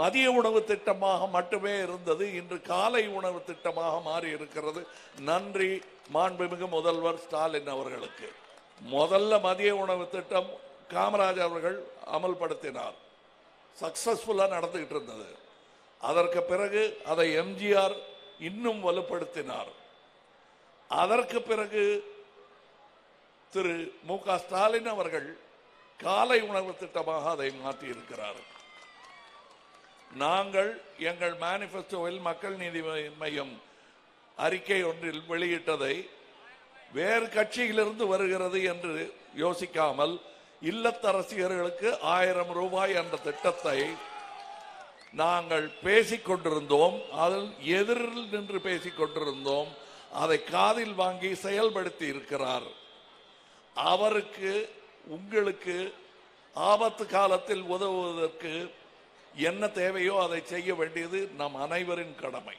மதிய உணவு திட்டமாக மட்டுமே இருந்தது. இன்று காலை உணவு திட்டமாக மாறி இருக்கிறது. நன்றி மாண்புமிகு முதல்வர் ஸ்டாலின் அவர்களுக்கு. முதல்ல மதிய உணவு திட்டம் காமராஜ் அவர்கள் அமல்படுத்தினார். சக்சஸ்ஃபுல்லாக நடந்துகிட்டு இருந்தது. அதற்கு பிறகு அதை எம்ஜிஆர் இன்னும் வலுப்படுத்தினார். அதற்கு பிறகு திரு மு க ஸ்டாலின் அவர்கள் காலை உணவு திட்டமாக அதை மாற்றி நாங்கள் எங்கள் மேனிஃபெஸ்டோவில் மக்கள் நீதி மையம் அறிக்கை ஒன்றில் வெளியிட்டதை வேறு கட்சியிலிருந்து வருகிறது என்று யோசிக்காமல் இல்லத்தரசியர்களுக்கு ஆயிரம் ரூபாய் என்ற திட்டத்தை நாங்கள் பேசிக் கொண்டிருந்தோம். அதில் எதிரில் நின்று பேசிக் கொண்டிருந்தோம். அதை காதில் வாங்கி செயல்படுத்தி இருக்கிறார். அவருக்கு உங்களுக்கு ஆபத்து காலத்தில் உதவுவதற்கு என்ன தேவையோ அதை செய்ய வேண்டியது நம் அனைவரின் கடமை.